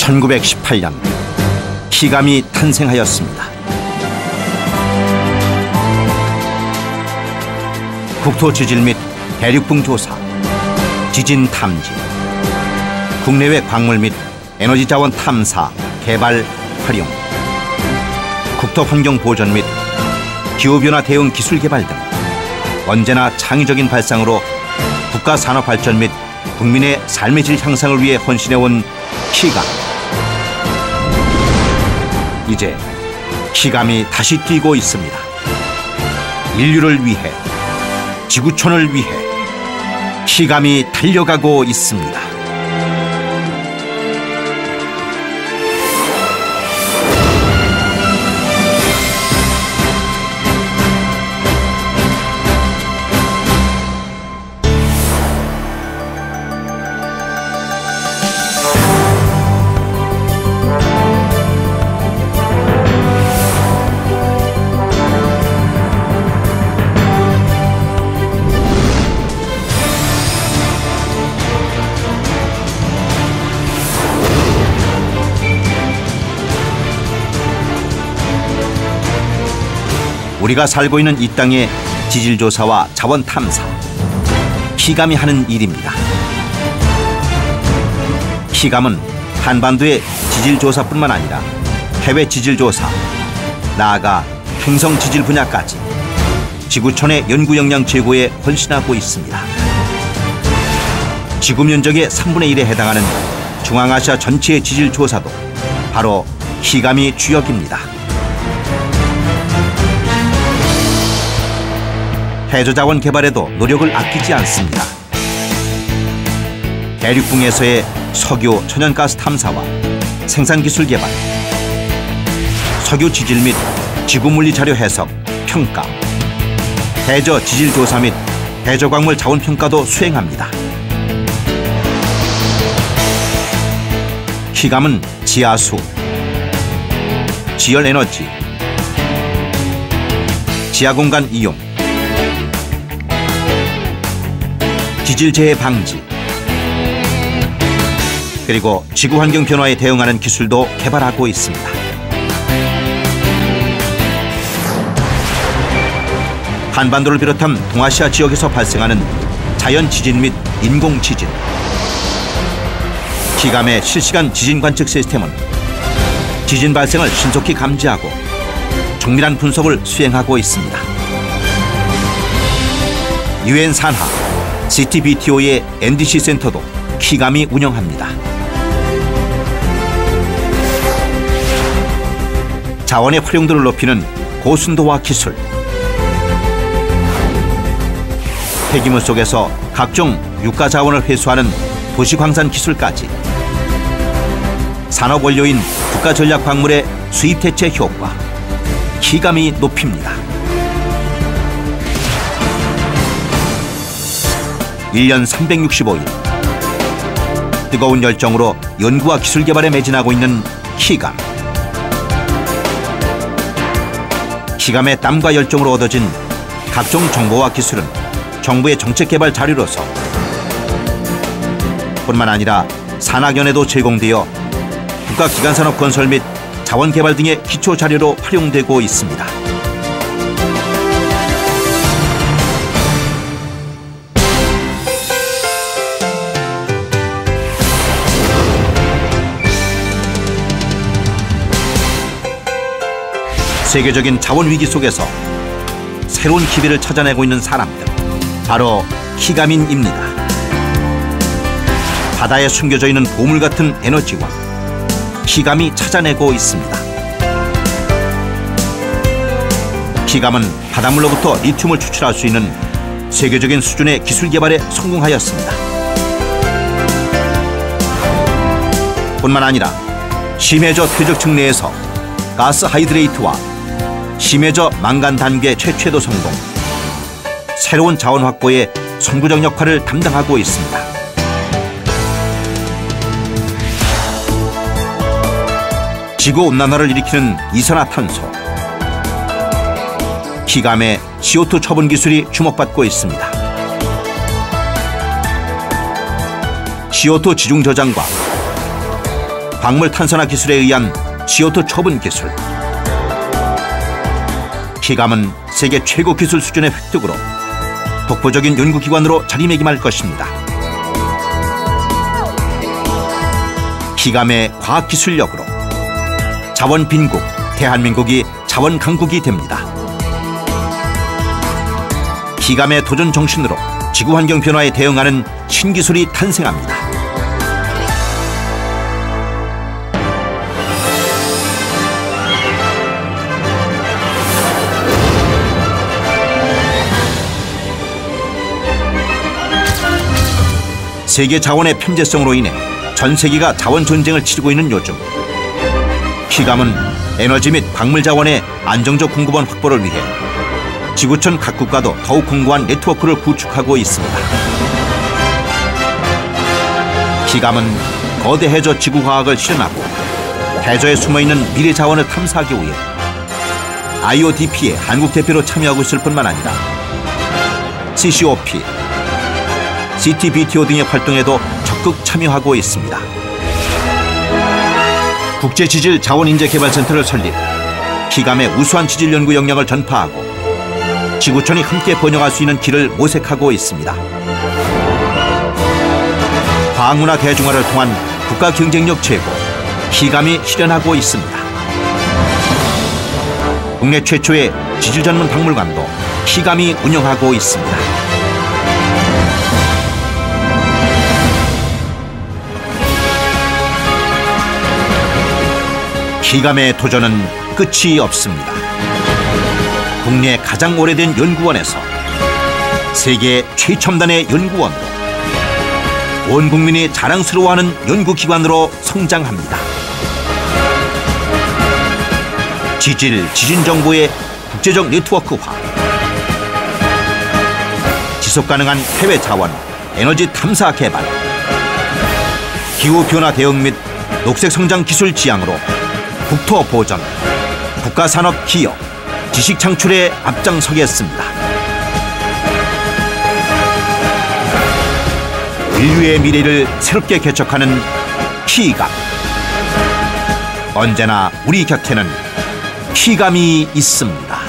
1918년 키감이 탄생하였습니다. 국토 지질 및 대륙붕 조사, 지진 탐지, 국내외 광물 및 에너지 자원 탐사, 개발, 활용, 국토 환경 보전 및 기후변화 대응 기술 개발 등 언제나 창의적인 발상으로 국가 산업 발전 및 국민의 삶의 질 향상을 위해 헌신해온 키감. 이제 키감이 다시 뛰고 있습니다. 인류를 위해, 지구촌을 위해 키감이 달려가고 있습니다. 우리가 살고 있는 이 땅의 지질 조사와 자원 탐사 키감이 하는 일입니다. 키감은 한반도의 지질 조사뿐만 아니라 해외 지질 조사, 나아가 행성 지질 분야까지 지구촌의 연구 역량 제고에 헌신하고 있습니다. 지구 면적의 3분의 1에 해당하는 중앙아시아 전체의 지질 조사도 바로 키감이 주역입니다. 해저자원 개발에도 노력을 아끼지 않습니다. 대륙붕에서의 석유 천연가스 탐사와 생산기술 개발, 석유 지질 및 지구물리 자료 해석, 평가, 해저 지질 조사 및 해저 광물 자원 평가도 수행합니다. 키감은 지하수, 지열 에너지, 지하공간 이용, 지질재해 방지 그리고 지구 환경 변화에 대응하는 기술도 개발하고 있습니다. 한반도를 비롯한 동아시아 지역에서 발생하는 자연 지진 및 인공 지진 기감의 실시간 지진 관측 시스템은 지진 발생을 신속히 감지하고 정밀한 분석을 수행하고 있습니다. 유엔 산하 CTBTO의 NDC 센터도 키감이 운영합니다. 자원의 활용도를 높이는 고순도화 기술 폐기물 속에서 각종 유가 자원을 회수하는 도시광산 기술까지 산업 원료인 국가 전략 광물의 수입 대체 효과 키감이 높입니다. 1년 365일 뜨거운 열정으로 연구와 기술 개발에 매진하고 있는 키감 키감의 땀과 열정으로 얻어진 각종 정보와 기술은 정부의 정책 개발 자료로서 뿐만 아니라 산학연에도 제공되어 국가기관산업 건설 및 자원 개발 등의 기초 자료로 활용되고 있습니다. 세계적인 자원 위기 속에서 새로운 기회를 찾아내고 있는 사람들 바로 키가민입니다. 바다에 숨겨져 있는 보물 같은 에너지와 키감이 찾아내고 있습니다. 키감은 바닷물로부터 리튬을 추출할 수 있는 세계적인 수준의 기술 개발에 성공하였습니다. 뿐만 아니라 심해저 퇴적층 내에서 가스 하이드레이트와 심해져 망간 단계 최초도 성공. 새로운 자원 확보에 선구적 역할을 담당하고 있습니다. 지구 온난화를 일으키는 이산화탄소. 기감의 CO2 처분 기술이 주목받고 있습니다. CO2 지중 저장과 광물 탄산화 기술에 의한 CO2 처분 기술. 키감은 세계 최고 기술 수준의 획득으로 독보적인 연구기관으로 자리매김할 것입니다. 키감의 과학기술력으로 자원 빈국, 대한민국이 자원 강국이 됩니다. 기감의 도전 정신으로 지구 환경 변화에 대응하는 신기술이 탄생합니다. 세계 자원의 편제성으로 인해 전 세계가 자원 전쟁을 치르고 있는 요즘 키감은 에너지 및 광물 자원의 안정적 공급원 확보를 위해 지구촌 각 국가도 더욱 공고한 네트워크를 구축하고 있습니다. 키감은 거대 해저 지구과학을 실현하고 해저에 숨어있는 미래 자원을 탐사하기 위해 IODP의 한국 대표로 참여하고 있을 뿐만 아니라 CCOP, CTBTO 등의 활동에도 적극 참여하고 있습니다. 국제지질 자원인재개발센터를 설립, 기감의 우수한 지질 연구 역량을 전파하고 지구촌이 함께 번영할 수 있는 길을 모색하고 있습니다. 과학문화 대중화를 통한 국가 경쟁력 제고, 기감이 실현하고 있습니다. 국내 최초의 지질 전문 박물관도 기감이 운영하고 있습니다. 기감의 도전은 끝이 없습니다. 국내 가장 오래된 연구원에서 세계 최첨단의 연구원으로 온 국민이 자랑스러워하는 연구기관으로 성장합니다. 지질, 지진 정보의 국제적 네트워크화 지속 가능한 해외 자원, 에너지 탐사 개발 기후 변화 대응 및 녹색 성장 기술 지향으로 국토 보전, 국가산업 기업, 지식 창출에 앞장서겠습니다. 인류의 미래를 새롭게 개척하는 키감. 언제나 우리 곁에는 키감이 있습니다.